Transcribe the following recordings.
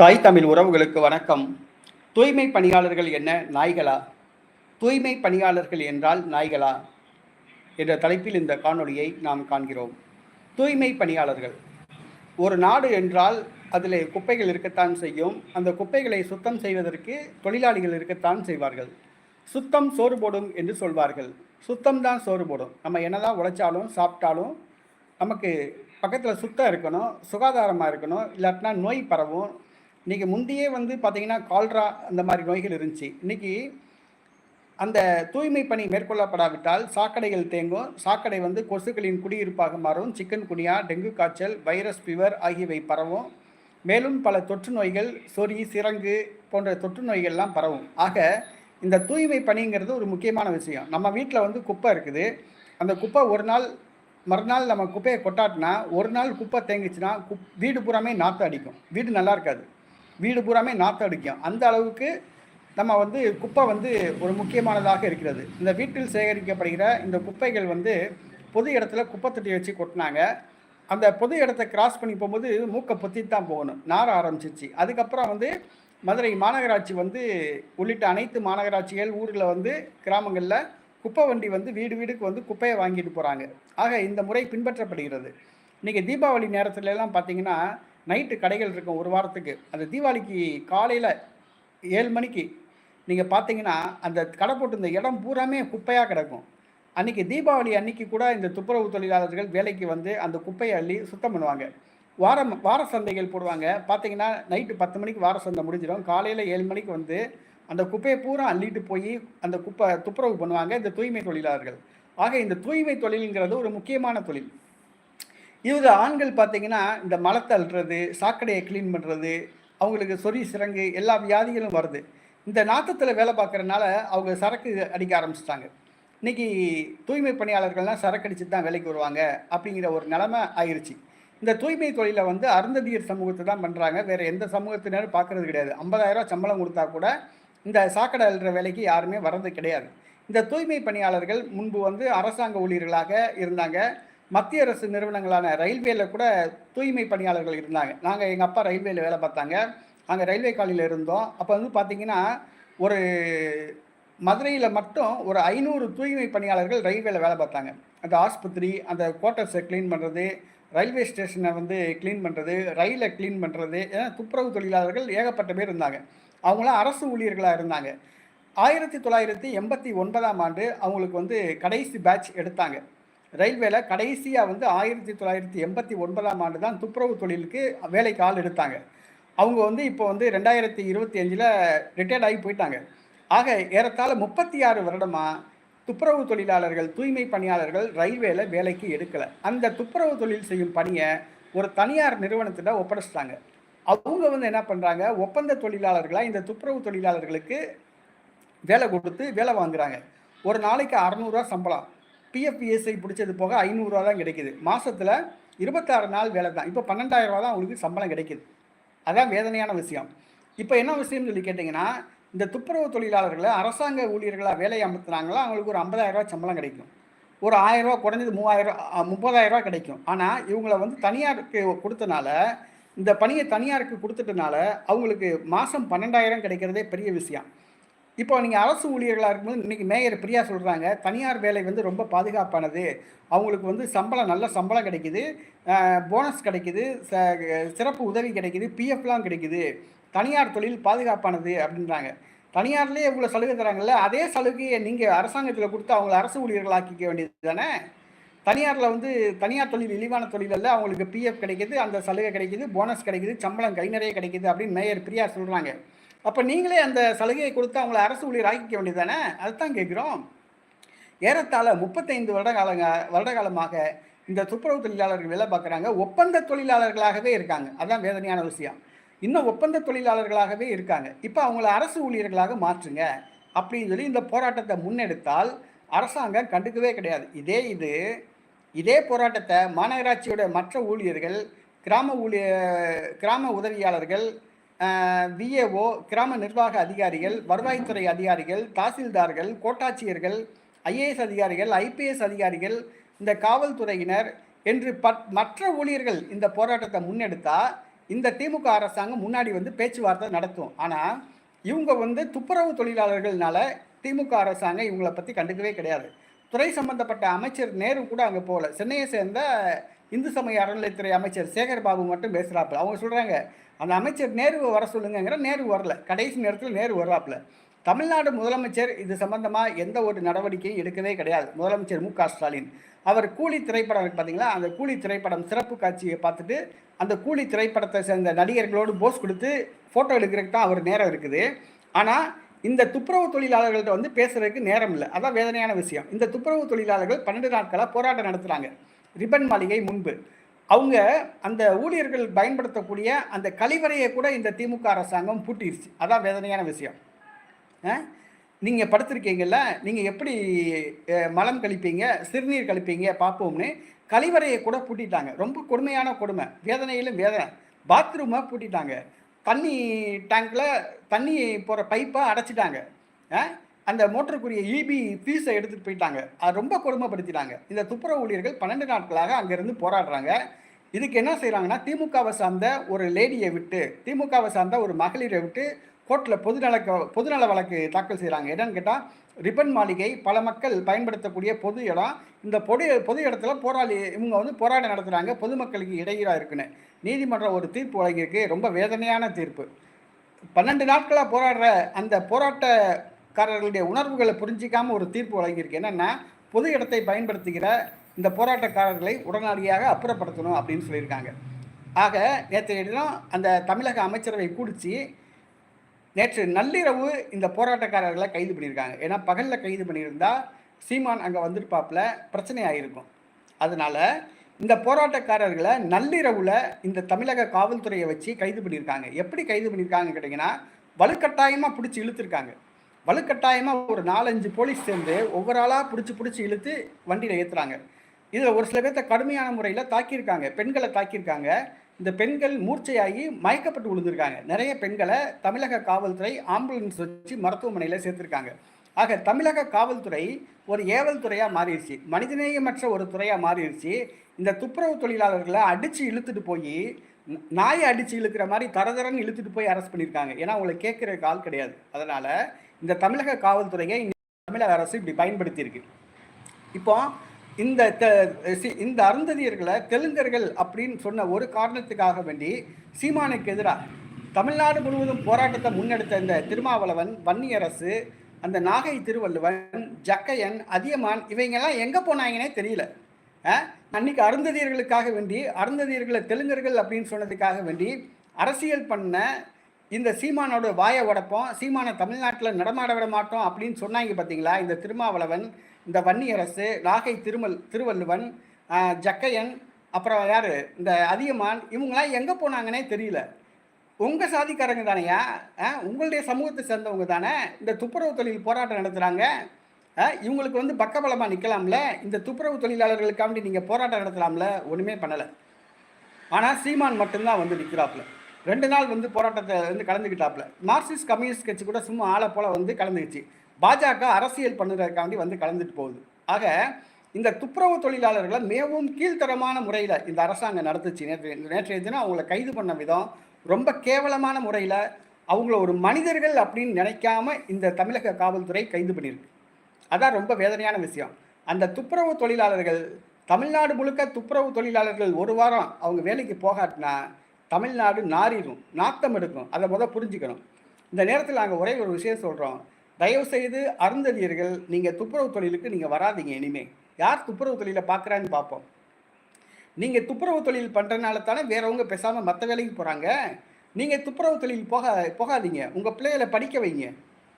தாய் தமிழ் உறவுகளுக்கு வணக்கம். தூய்மை பணியாளர்கள் என்ன நாய்களா? தூய்மை பணியாளர்கள் என்றால் நாய்களா? என்ற தலைப்பில் இந்த காணொளியை நாம் காண்கிறோம். தூய்மை பணியாளர்கள். ஒரு நாடு என்றால் அதில் குப்பைகள் இருக்கத்தான் செய்யும். அந்த குப்பைகளை சுத்தம் செய்வதற்கு தொழிலாளிகள் இருக்கத்தான் செய்வார்கள். சுத்தம் சோறு போடும் என்று சொல்வார்கள். சுத்தம் தான் சோறு போடும் நம்ம என்னதான் உழைச்சாலும் சாப்பிட்டாலும் நமக்கு பக்கத்தில் சுத்தம் இருக்கணும் சுகாதாரமாக இருக்கணும் இல்லாட்டினா நோய் பரவும் இன்றைக்கி முந்தையே வந்து பார்த்திங்கன்னா கால்ரா அந்த மாதிரி நோய்கள் இருந்துச்சு. இன்றைக்கி அந்த தூய்மை பணி மேற்கொள்ளப்படாவிட்டால் சாக்கடைகள் தேங்கும். சாக்கடை வந்து கொசுக்களின் குடியிருப்பாக மாறும். சிக்கன் குனியா டெங்கு காய்ச்சல் வைரஸ் ஃபீவர் ஆகியவை பரவும். மேலும் பல தொற்று நோய்கள் சொறி சிரங்கு போன்ற தொற்று நோய்கள்லாம் பரவும். ஆக இந்த தூய்மை பணிங்கிறது ஒரு முக்கியமான விஷயம். நம்ம வீட்டில் வந்து குப்பை இருக்குது. அந்த குப்பை ஒரு நாள் மறுநாள் நம்ம குப்பையை கொட்டாட்டினா ஒரு நாள் குப்பை தேங்கிச்சுன்னா குப் வீடு பூராமே நாற்று அடிக்கும். வீடு நல்லா இருக்காது. வீடு பூராமே நாற்று அடிக்கும். அந்த அளவுக்கு நம்ம வந்து குப்பை வந்து ஒரு முக்கியமானதாக இருக்கிறது. இந்த வீட்டில் சேகரிக்கப்படுகிற இந்த குப்பைகள் வந்து பொது இடத்துல குப்பை தொட்டி வச்சு கொட்டினாங்க. அந்த பொது இடத்த கிராஸ் பண்ணி போகும்போது மூக்கை பொத்தி தான் போகணும். நார ஆரம்பிச்சிச்சு அதுக்கப்புறம் வந்து மதுரை மாநகராட்சி வந்து உள்ளிட்ட அனைத்து மாநகராட்சிகள் ஊரில் வந்து கிராமங்களில் குப்பை வண்டி வந்து வீடு வீடுக்கு வந்து குப்பையை வாங்கிட்டு போகிறாங்க ஆக இந்த முறை பின்பற்றப்படுகிறது. இன்றைக்கி தீபாவளி நேரத்துலலாம் பார்த்தீங்கன்னா நைட்டு கடைகள் இருக்கும் ஒரு வாரத்துக்கு. அந்த தீபாவளிக்கு காலையில் ஏழு மணிக்கு நீங்கள் பார்த்தீங்கன்னா அந்த கடை போட்டு இந்த இடம் பூராமே குப்பையாக கிடக்கும். அன்றைக்கி தீபாவளி அன்னைக்கு கூட இந்த துப்புரவு தொழிலாளர்கள் வேலைக்கு வந்து அந்த குப்பையை அள்ளி சுத்தம் பண்ணுவாங்க. வாரம் வார சந்தைகள் போடுவாங்க. பார்த்தீங்கன்னா நைட்டு பத்து மணிக்கு வார சந்தை முடிஞ்சிடும். காலையில் ஏழு மணிக்கு வந்து அந்த குப்பையை பூரா அள்ளிட்டு போய் அந்த குப்பை துப்புரவு பண்ணுவாங்க இந்த தூய்மை தொழிலாளர்கள். ஆக இந்த தூய்மை தொழிலுங்கிறது ஒரு முக்கியமான தொழில். இவங்க ஆண்கள் பார்த்தீங்கன்னா இந்த மலத்தை அள்ளுறது சாக்கடையை க்ளீன் பண்ணுறது அவங்களுக்கு சொறி சிறங்கு எல்லா வியாதிகளும் வருது. இந்த நாத்தத்தில் வேலை பார்க்குறனால அவங்க சரக்கு அடிக்க ஆரம்பிச்சிட்டாங்க. இன்றைக்கி தூய்மை பணியாளர்கள்லாம் சரக்கு அடிச்சு தான் வேலைக்கு வருவாங்க அப்படிங்கிற ஒரு நிலமை ஆயிடுச்சு இந்த தூய்மை தொழிலை வந்து அருந்ததியர் சமூகத்தை தான் பண்ணுறாங்க வேறு எந்த சமூகத்தினரும் பார்க்குறது கிடையாது. ஐம்பதாயிரம் சம்பளம் கொடுத்தா கூட இந்த சாக்கடை அல்ற வேலைக்கு யாருமே வர்றது கிடையாது. இந்த தூய்மை பணியாளர்கள் முன்பு வந்து அரசாங்க ஊழியர்களாக இருந்தாங்க. மத்திய அரசு நிறுவனங்களான ரயில்வேல கூட தூய்மை பணியாளர்கள் இருந்தாங்க. நாங்கள் எங்கள் அப்பா ரயில்வேல வேலை பார்த்தாங்க. அங்கே ரயில்வே காலையில் இருந்தோம். அப்போ வந்து பார்த்திங்கன்னா ஒரு மதுரையில் மட்டும் ஒரு ஐநூறு தூய்மை பணியாளர்கள் ரயில்வேல வேலை பார்த்தாங்க. அந்த ஆஸ்பத்திரி அந்த குவார்ட்டர்ஸை க்ளீன் பண்ணுறது ரயில்வே ஸ்டேஷனை வந்து க்ளீன் பண்ணுறது ரயிலை க்ளீன் பண்ணுறது ஏன்னா துப்புரவு தொழிலாளர்கள் ஏகப்பட்ட பேர் இருந்தாங்க. அவங்களாம் அரசு ஊழியர்களாக இருந்தாங்க. ஆயிரத்தி தொள்ளாயிரத்தி எண்பத்தி ஒன்பதாம் ஆண்டு அவங்களுக்கு வந்து கடைசி பேட்ச் எடுத்தாங்க. ரயில்வேல கடைசியாக வந்து ஆயிரத்தி தொள்ளாயிரத்தி எண்பத்தி ஒன்பதாம் ஆண்டு தான் துப்புரவு தொழிலுக்கு வேலைக்கு ஆள் எடுத்தாங்க. அவங்க வந்து இப்போ வந்து ரெண்டாயிரத்தி இருபத்தி அஞ்சில் ரிட்டையர்ட் ஆகி போயிட்டாங்க. ஆக ஏறத்தாழ முப்பத்தி ஆறு வருடமாக துப்புரவு தொழிலாளர்கள் தூய்மை பணியாளர்கள் ரயில்வேல வேலைக்கு எடுக்கலை. அந்த துப்புரவு தொழில் செய்யும் பணியை ஒரு தனியார் நிறுவனத்திட்ட ஒப்படைச்சிட்டாங்க. அவங்க வந்து என்ன பண்ணுறாங்க ஒப்பந்த தொழிலாளர்களாக இந்த துப்புரவு தொழிலாளர்களுக்கு வேலை கொடுத்து வேலை வாங்குறாங்க. ஒரு நாளைக்கு அறநூறுவா சம்பளம். பிஎஃப்பிஎஸ்ஐ பிடிச்சது போக ஐநூறுரூவா தான் கிடைக்குது. மாதத்தில் இருபத்தாறு நாள் வேலை தான். இப்போ பன்னெண்டாயிரம் ரூபா தான் அவங்களுக்கு சம்பளம் கிடைக்குது. அதான் வேதனையான விஷயம். இப்போ என்ன விஷயம்னு சொல்லி கேட்டிங்கன்னா இந்த துப்புரவு தொழிலாளர்களை அரசாங்க ஊழியர்களாக வேலை அமர்த்துனாங்களா அவங்களுக்கு ஒரு ஐம்பதாயிரரூவா சம்பளம் கிடைக்கும். ஒரு ஆயிரரூவா குறைஞ்சது மூவாயிரம் முப்பதாயிரரூவா கிடைக்கும். ஆனால் இவங்கள வந்து தனியாருக்கு கொடுத்தனால இந்த பணியை தனியாருக்கு கொடுத்துட்டனால அவங்களுக்கு மாதம் பன்னெண்டாயிரம் கிடைக்கிறதே பெரிய விஷயம். இப்போ நீங்கள் அரசு ஊழியர்களாக இருக்கும்போது இன்றைக்கி மேயர் பிரியா சொல்கிறாங்க தனியார் வேலை வந்து ரொம்ப பாதுகாப்பானது. அவங்களுக்கு வந்து சம்பளம் நல்ல சம்பளம் கிடைக்குது. போனஸ் கிடைக்குது. சிறப்பு உதவி கிடைக்குது. பிஎஃப்லாம் கிடைக்குது. தனியார் தொழில் பாதுகாப்பானது அப்படின்றாங்க. தனியார்லேயே இவ்வளோ சலுகை தராங்கல்ல அதே சலுகையை நீங்கள் அரசாங்கத்தில் கொடுத்து அவங்கள அரசு ஊழியர்கள் ஆக்கிக்க வேண்டியது தானே? தனியாரில் வந்து தனியார் தொழில் இழிவான தொழிலில் அவங்களுக்கு பிஎஃப் கிடைக்கிது அந்த சலுகை கிடைக்கிது போனஸ் கிடைக்கிது சம்பளம் கை நிறைய கிடைக்கிது அப்படின்னு மேயர் பிரியா சொல்கிறாங்க அப்போ நீங்களே அந்த சலுகையை கொடுத்து அவங்கள அரசு ஊழியர் ஆக்கிக்க வேண்டியது தானே அதுதான் கேட்குறோம் ஏறத்தாழ முப்பத்தைந்து வருட காலங்க வருட காலமாக இந்த துப்புரவு தொழிலாளர்கள் வேலை பார்க்குறாங்க. ஒப்பந்த தொழிலாளர்களாகவே இருக்காங்க. அதுதான் வேதனையான விஷயம். இன்னும் ஒப்பந்த தொழிலாளர்களாகவே இருக்காங்க. இப்போ அவங்கள அரசு ஊழியர்களாக மாற்றுங்க அப்படின்னு சொல்லி இந்த போராட்டத்தை முன்னெடுத்தால் அரசாங்கம் கண்டுக்கவே கிடையாது. இதே இது இதே போராட்டத்தை மாநகராட்சியோட மற்ற ஊழியர்கள் கிராம ஊழிய கிராம உதவியாளர்கள் விஏஓ கிராம நிர்வாக அதிகாரிகள் வருவாய்த்துறை அதிகாரிகள் தாசில்தார்கள் கோட்டாட்சியர்கள் ஐஏஎஸ் அதிகாரிகள் ஐபிஎஸ் அதிகாரிகள் இந்த காவல்துறையினர் என்று பட் மற்ற ஊழியர்கள் இந்த போராட்டத்தை முன்னெடுத்தா இந்த திமுக அரசாங்கம் முன்னாடி வந்து பேச்சுவார்த்தை நடத்தும். ஆனால் இவங்க வந்து துப்புரவு தொழிலாளர்கள்னால திமுக அரசாங்கம் இவங்களை பற்றி கண்டுக்கவே கிடையாது. துறை சம்பந்தப்பட்ட அமைச்சர் நேரு கூட அங்கே போகல. சென்னையை சேர்ந்த இந்து சமய அறநிலைத்துறை அமைச்சர் சேகர் பாபு மட்டும் பேசுகிறாப்புல அவங்க சொல்கிறாங்க அந்த அமைச்சர் நேரு வர சொல்லுங்கிற நேரு வரல. கடைசி நேரத்தில் நேரு வர்றாப்புல தமிழ்நாடு முதலமைச்சர் இது சம்பந்தமாக எந்த ஒரு நடவடிக்கையும் எடுக்கவே கிடையாது. முதலமைச்சர் மு க ஸ்டாலின். அவர் கூலி திரைப்படம் பார்த்தீங்களா அந்த கூலி திரைப்படம் சிறப்பு காட்சியை பார்த்துட்டு அந்த கூலி திரைப்படத்தை சேர்ந்த நடிகர்களோடு போஸ் கொடுத்து ஃபோட்டோ எடுக்கிறதுக்கு தான் அவர் நேரம் இருக்குது. ஆனால் இந்த துப்புரவு தொழிலாளர்கள்ட்ட வந்து பேசுறதுக்கு நேரம் இல்லை. அதான் வேதனையான விஷயம். இந்த துப்புரவு தொழிலாளர்கள் பன்னெண்டு நாட்களாக போராட்டம் நடத்துகிறாங்க ரிப்பன் மாளிகை முன்பு. அவங்க அந்த ஊழியர்கள் பயன்படுத்தக்கூடிய அந்த கழிவறையை கூட இந்த திமுக அரசாங்கம் பூட்டிருச்சு. அதான் வேதனையான விஷயம். நீங்கள் படுத்திருக்கீங்கல்ல நீங்கள் எப்படி மலம் கழிப்பீங்க சிறுநீர் கழிப்பீங்க பார்ப்போம்னு கழிவறையை கூட பூட்டிட்டாங்க. ரொம்ப கொடுமையான கொடுமை. வேதனையிலும் வேதனை. பாத்ரூமை பூட்டிட்டாங்க. தண்ணி டேங்க்கில் தண்ணி போகிற பைப்பை அடைச்சிட்டாங்க. ஆ? அந்த மோட்டருக்குரிய இபி ஃபீஸை எடுத்துகிட்டு போயிட்டாங்க. அது ரொம்ப கொடுமைப்படுத்திட்டாங்க. இந்த துப்புரவு ஊழியர்கள் பன்னெண்டு நாட்களாக அங்கேருந்து போராடுறாங்க. இதுக்கு என்ன செய்கிறாங்கன்னா திமுகவை சார்ந்த ஒரு லேடியை விட்டு திமுகவை சார்ந்த ஒரு மகளிரை விட்டு கோர்ட்டில் பொதுநல பொதுநல வழக்கு தாக்கல் செய்கிறாங்க என்னன்னு கேட்டால் ரிப்பன் மாளிகை பல மக்கள் பயன்படுத்தக்கூடிய பொது இடம். இந்த பொது பொது இடத்துல போராளி இவங்க வந்து போராட்டம் நடத்துகிறாங்க பொதுமக்களுக்கு இடையூறாக இருக்குன்னு. நீதிமன்றம் ஒரு தீர்ப்பு வழங்கியிருக்கு. ரொம்ப வேதனையான தீர்ப்பு. பன்னெண்டு நாட்களாக போராடுற அந்த போராட்ட போராட்டக்காரர்களுடைய உணர்வுகளை புரிஞ்சிக்காமல் ஒரு தீர்ப்பு வழங்கியிருக்கு. என்னென்னா பொது இடத்தை பயன்படுத்துகிற இந்த போராட்டக்காரர்களை உடனடியாக அப்புறப்படுத்தணும் அப்படின்னு சொல்லியிருக்காங்க. ஆக நேற்றைய தினம் அந்த தமிழக அமைச்சரவை கூடிச்சு நேற்று நள்ளிரவு இந்த போராட்டக்காரர்களை கைது பண்ணியிருக்காங்க. ஏன்னா பகலில் கைது பண்ணியிருந்தா சீமான் அங்கே வந்திருப்பாப்பில் பிரச்சனை அதனால் இந்த போராட்டக்காரர்களை நள்ளிரவில் இந்த தமிழக காவல்துறையை வச்சு கைது பண்ணியிருக்காங்க. எப்படி கைது பண்ணியிருக்காங்க கேட்டிங்கன்னா வலுக்கட்டாயமாக பிடிச்சி இழுத்துருக்காங்க. வலுக்கட்டாயமாக ஒரு நாலஞ்சு போலீஸ் சேர்ந்து ஒவ்வொரு ஆளாக பிடிச்சி பிடிச்சி இழுத்து வண்டியில் ஏற்றுறாங்க இதில் ஒரு சில பேர்த்த கடுமையான முறையில் தாக்கியிருக்காங்க. பெண்களை தாக்கியிருக்காங்க. இந்த பெண்கள் மூர்ச்சையாகி மயக்கப்பட்டு விழுந்திருக்காங்க. நிறைய பெண்களை தமிழக காவல்துறை ஆம்புலன்ஸ் வச்சு மருத்துவமனையில் சேர்த்துருக்காங்க. ஆக தமிழக காவல்துறை ஒரு ஏவல் துறையாக மாறிடுச்சு. மனிதநேயமற்ற ஒரு துறையாக மாறிடுச்சு. இந்த துப்புரவு தொழிலாளர்களை அடித்து இழுத்துட்டு போய் நாயை அடித்து இழுக்கிற மாதிரி தரதரன்னு இழுத்துட்டு போய் அரெஸ்ட் பண்ணியிருக்காங்க. ஏன்னா அவங்களை கேட்குறதுக்கு ஆள் கிடையாது. அதனால் இந்த தமிழக காவல்துறையை தமிழக அரசு இப்படி பயன்படுத்தியிருக்கு. இப்போ இந்த த- சி- இந்த அருந்ததியர்களை தெலுங்கர்கள் அப்படின்னு சொன்ன ஒரு காரணத்துக்காக வேண்டி சீமானுக்கு எதிராக தமிழ்நாடு முழுவதும் போராட்டத்தை முன்னெடுத்த இந்த திருமாவளவன் வன்னியரசு அந்த நாகை திருவள்ளுவன் ஜக்கையன் அதியமான் இவங்கெல்லாம் எங்கே போனாங்கன்னே தெரியல. அன்னைக்கு அருந்ததியர்களுக்காக வேண்டி அருந்ததியர்களை தெலுங்கர்கள் அப்படின்னு சொன்னதுக்காக வேண்டி அரசியல் பண்ண இந்த சீமானோட வாயை உடப்போம் சீமானை தமிழ்நாட்டில் நடமாட விட மாட்டோம் அப்படின்னு சொன்னாங்க பார்த்தீங்களா இந்த திருமாவளவன் இந்த வன்னியரசு நாகை திருமல் திருவள்ளுவன் ஜக்கையன் அப்புறம் யார்? இந்த அதியமான் இவங்களாம் எங்கே போனாங்கன்னே தெரியல. உங்கள் சாதிக்காரங்க தானையா? உங்களுடைய சமூகத்தை சேர்ந்தவங்க தானே? இந்த துப்புரவு தொழில் போராட்டம் நடத்துகிறாங்க இவங்களுக்கு வந்து பக்கபலமாக நிற்கலாம்ல இந்த துப்புரவு தொழிலாளர்களுக்காண்டி நீங்கள் போராட்டம் நடத்தலாம்ல? ஒன்றுமே பண்ணலை. ஆனால் சீமான் மட்டும்தான் வந்து நிற்கிறாப்புல ரெண்டு நாள் வந்து போராட்டத்தை வந்து கலந்துக்கிட்டாப்புல மார்க்சிஸ்ட் கம்யூனிஸ்ட் கட்சி கூட சும்மா ஆளை போல வந்து கலந்துக்கிச்சு பாஜக அரசியல் பண்ணுறதுக்காண்டி வந்து கலந்துட்டு போகுது. ஆக இந்த துப்புரவு தொழிலாளர்களை மிகவும் கீழ்த்தரமான முறையில் இந்த அரசாங்கம் நடத்துச்சு. நேற்று நேற்றைய தினம் அவங்கள கைது பண்ண விதம் ரொம்ப கேவலமான முறையில் அவங்கள ஒரு மனிதர்கள் அப்படின்னு நினைக்காம இந்த தமிழக காவல்துறை கைது பண்ணியிருக்கு. அதான் ரொம்ப வேதனையான விஷயம். அந்த துப்புரவு தொழிலாளர்கள் தமிழ்நாடு முழுக்க துப்புரவு தொழிலாளர்கள் ஒரு வாரம் அவங்க வேலைக்கு போகாட்டினா தமிழ்நாடு நாரிடும் நாத்தம் எடுக்கும். அதை முதல் புரிஞ்சுக்கணும். இந்த நேரத்தில் நாங்கள் ஒரே ஒரு விஷயம் சொல்கிறோம் தயவுசெய்து அருந்ததியர்கள் நீங்கள் துப்புரவு தொழிலுக்கு நீங்கள் வராதீங்க இனிமே. யார் துப்புரவு தொழிலை பார்க்குறான்னு பார்ப்போம். நீங்கள் துப்புரவு தொழில் பண்ணுறதுனால தானே வேறவங்க பேசாமல் மற்ற வேலைக்கு போகிறாங்க நீங்கள் துப்புரவு தொழில் போக போகாதீங்க. உங்கள் பிள்ளைகளை படிக்க வைங்க.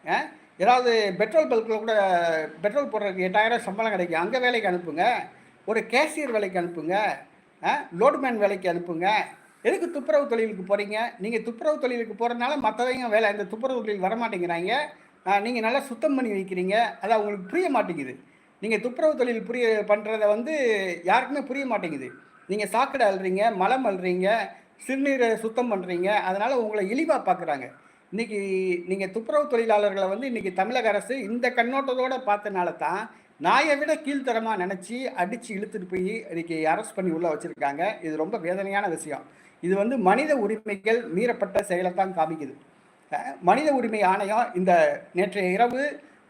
ஆ? ஏதாவது பெட்ரோல் பல்கில் கூட பெட்ரோல் போடுறதுக்கு எட்டாயிரம் சம்பளம் கிடைக்கும். அங்கே வேலைக்கு அனுப்புங்க. ஒரு கேஷியர் வேலைக்கு அனுப்புங்க. லோடுமேன் வேலைக்கு அனுப்புங்க. எதுக்கு துப்புரவு தொழிலுக்கு போகிறீங்க நீங்கள் துப்புரவு தொழிலுக்கு போகிறனால மற்றவங்க வேலை இந்த துப்புரவு தொழில் வரமாட்டேங்கிறாங்க நீங்கள் நல்லா சுத்தம் பண்ணி வைக்கிறீங்க. அது அவங்களுக்கு புரிய மாட்டேங்குது. நீங்கள் துப்புரவு தொழில் புரிய பண்ணுறத வந்து யாருக்குமே புரிய மாட்டேங்குது. நீங்கள் சாக்கடை அள்ளுறீங்க மலம் அள்ளுறீங்க சிறுநீரை சுத்தம் பண்ணுறீங்க அதனால் உங்களை இழிவாக பார்க்குறாங்க இன்னைக்கு நீங்கள் துப்புரவு தொழிலாளர்களை வந்து இன்றைக்கி தமிழக அரசு இந்த கண்ணோட்டத்தோட பார்த்தனால தான் நாயை விட கீழ்த்தரமாக நினச்சி அடித்து இழுத்துட்டு போய் இன்னைக்கு அரெஸ்ட் பண்ணி உள்ளே வச்சுருக்காங்க. இது ரொம்ப வேதனையான விஷயம். இது வந்து மனித உரிமைகள் மீறப்பட்ட செயலை தான் காமிக்குது மனித உரிமை ஆணையம் இந்த நேற்றைய இரவு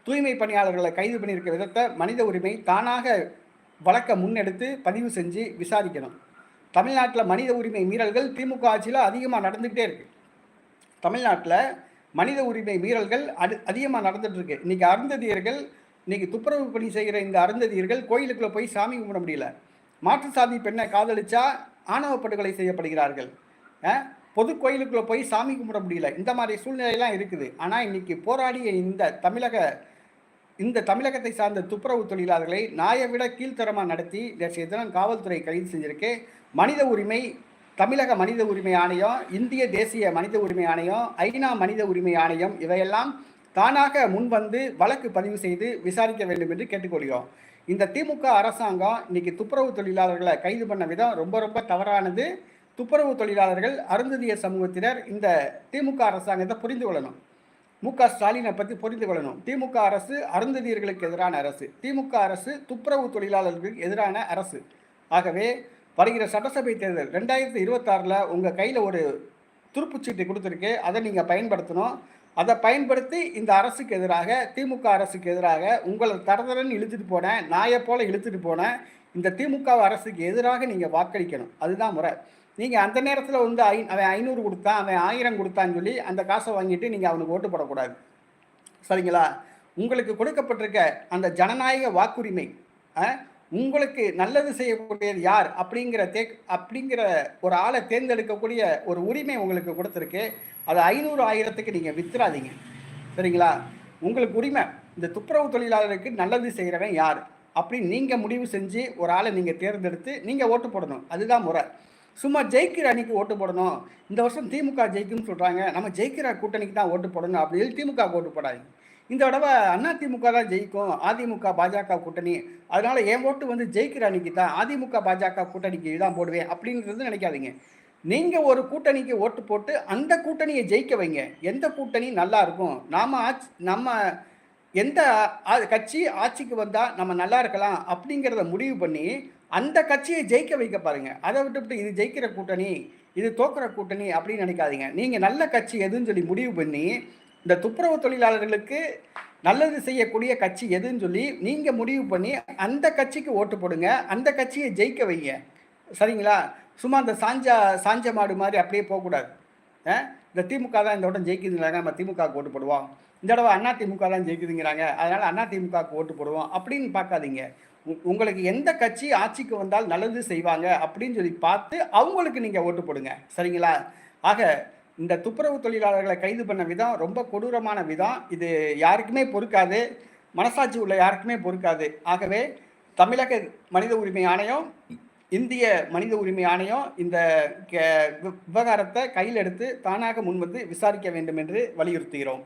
தூய்மை பணியாளர்களை கைது பண்ணியிருக்க விதத்தை மனித உரிமை தானாக வழக்க முன்னெடுத்து பதிவு செஞ்சு விசாரிக்கணும். தமிழ்நாட்டில் மனித உரிமை மீறல்கள் திமுக ஆட்சியில் அதிகமாக நடந்துக்கிட்டே இருக்கு. தமிழ்நாட்டில் மனித உரிமை மீறல்கள் அடு அதிகமாக நடந்துட்டு இன்றைக்கி அருந்ததியர்கள் இன்னைக்கு துப்புரவு பணி செய்கிற இந்த அருந்ததியர்கள் கோயிலுக்குள்ள போய் சாமி கும்பிட முடியல. மாற்று சாதி பெண்ணை காதலிச்சா ஆணவ படுகொலை செய்யப்படுகிறார்கள். பொது கோயிலுக்குள்ள போய் சாமி கும்பிட முடியல. இந்த மாதிரி சூழ்நிலையெல்லாம் இருக்குது. ஆனால் இன்னைக்கு போராடிய இந்த தமிழக இந்த தமிழகத்தை சார்ந்த துப்புரவு தொழிலாளர்களை நாயை விட கீழ்த்தரமாக நடத்தி நேற்றைய தினம் காவல்துறை கைது செஞ்சிருக்கு. மனித உரிமை தமிழக மனித உரிமை ஆணையம் இந்திய தேசிய மனித உரிமை ஆணையம் ஐநா மனித உரிமை ஆணையம் இவையெல்லாம் தானாக முன்வந்து வழக்கு பதிவு செய்து விசாரிக்க வேண்டும் என்று கேட்டுக்கொள்கிறோம். இந்த திமுக அரசாங்கம் இன்னைக்கு துப்புரவு தொழிலாளர்களை கைது பண்ண விதம் ரொம்ப ரொம்ப தவறானது. துப்புரவு தொழிலாளர்கள் அருந்ததிய சமூகத்தினர் இந்த திமுக அரசாங்கத்தை புரிந்து கொள்ளணும். மு க ஸ்டாலினை பற்றி புரிந்து கொள்ளணும். திமுக அரசு அருந்ததியர்களுக்கு எதிரான அரசு. திமுக அரசு துப்புரவு தொழிலாளர்களுக்கு எதிரான அரசு. ஆகவே வருகிற சட்டசபை தேர்தல் ரெண்டாயிரத்தி இருபத்தாறில் உங்கள் கையில் ஒரு துருப்புச்சீட்டு கொடுத்துருக்கு. அதை நீங்கள் பயன்படுத்தணும். அதை பயன்படுத்தி இந்த அரசுக்கு எதிராக திமுக அரசுக்கு எதிராக உங்களை தரதரன்னு இழுத்துட்டு போனேன் நாயை போல இழுத்துட்டு போனேன். இந்த திமுக அரசுக்கு எதிராக நீங்கள் வாக்களிக்கணும். அதுதான் முறை. நீங்கள் அந்த நேரத்தில் வந்து ஐ அவன் ஐநூறு கொடுத்தான் அவன் ஆயிரம் கொடுத்தான்னு சொல்லி அந்த காசை வாங்கிட்டு நீங்கள் அவனுக்கு ஓட்டு போடக்கூடாது. சரிங்களா? உங்களுக்கு கொடுக்கப்பட்டிருக்க அந்த ஜனநாயக வாக்குரிமை உங்களுக்கு நல்லது செய்யக்கூடியது யார்? அப்படிங்கிற தே அப்படிங்கிற ஒரு ஆளை தேர்ந்தெடுக்கக்கூடிய ஒரு உரிமை உங்களுக்கு கொடுத்துருக்கு. அது ஐநூறு ஆயிரத்துக்கு நீங்கள் வித்துறாதீங்க. சரிங்களா? உங்களுக்கு உரிமை. இந்த துப்புரவு தொழிலாளருக்கு நல்லது செய்கிறவன் யார்? அப்படின்னு நீங்கள் முடிவு செஞ்சு ஒரு ஆளை நீங்கள் தேர்ந்தெடுத்து நீங்கள் ஓட்டு போடணும். அதுதான் முறை. சும்மா ஜெயிக்கிற அணிக்கு ஓட்டு போடணும். இந்த வருஷம் திமுக ஜெயிக்கும்னு சொல்கிறாங்க நம்ம ஜெயிக்கிற கூட்டணிக்கு தான் ஓட்டு போடணும் அப்படின்னு திமுக ஓட்டு போடாதீங்க. இந்த தடவை அண்ணா திமுக தான் ஜெயிக்கும். அதிமுக பாஜக கூட்டணி. அதனால என் ஓட்டு வந்து ஜெயிக்கிற அன்னைக்கு தான் அதிமுக பாஜக கூட்டணிக்கு தான் போடுவேன் அப்படின்றது நினைக்காதீங்க. நீங்கள் ஒரு கூட்டணிக்கு ஓட்டு போட்டு அந்த கூட்டணியை ஜெயிக்க வைங்க. எந்த கூட்டணி நல்லா இருக்கும்? நாம ஆட்சி நம்ம எந்த ஆ- கட்சி ஆட்சிக்கு வந்தால் நம்ம நல்லா இருக்கலாம் அப்படிங்கிறத முடிவு பண்ணி அந்த கட்சியை ஜெயிக்க வைக்க பாருங்க. அதை விட்டுவிட்டு இது ஜெயிக்கிற கூட்டணி இது தோக்குற கூட்டணி அப்படின்னு நினைக்காதீங்க. நீங்கள் நல்ல கட்சி எதுன்னு சொல்லி முடிவு பண்ணி இந்த துப்புரவு தொழிலாளர்களுக்கு நல்லது செய்யக்கூடிய கட்சி எதுன்னு சொல்லி நீங்கள் முடிவு பண்ணி அந்த கட்சிக்கு ஓட்டு போடுங்க அந்த கட்சியை ஜெயிக்க வைங்க. சரிங்களா? சும்மா அந்த சாஞ்சா சாஞ்ச மாடு மாதிரி அப்படியே போகக்கூடாது. ஆ? இந்த திமுக தான் இந்த வட்டம் ஜெயிக்குதுங்கிறாங்க நம்ம திமுக ஓட்டு போடுவோம். இந்த தடவை அண்ணா திமுக தான் ஜெயிக்குதுங்கிறாங்க அதனால் அண்ணா திமுகவுக்கு ஓட்டு போடுவோம் அப்படின்னு பார்க்காதீங்க. உங்களுக்கு எந்த கட்சி ஆட்சிக்கு வந்தால் நல்லது செய்வாங்க அப்படின்னு சொல்லி பார்த்து அவங்களுக்கு நீங்கள் ஓட்டு போடுங்க. சரிங்களா? ஆக இந்த துப்புரவு தொழிலாளர்களை கைது பண்ண விதம் ரொம்ப கொடூரமான விதம். இது யாருக்குமே பொறுக்காது. மனசாட்சி உள்ள யாருக்குமே பொறுக்காது. ஆகவே தமிழக மனித உரிமை ஆணையம் இந்திய மனித உரிமை ஆணையம் இந்த விவகாரத்தை கையில் எடுத்து தானாக முன்வந்து விசாரிக்க வேண்டும் என்று வலியுறுத்துகிறோம்.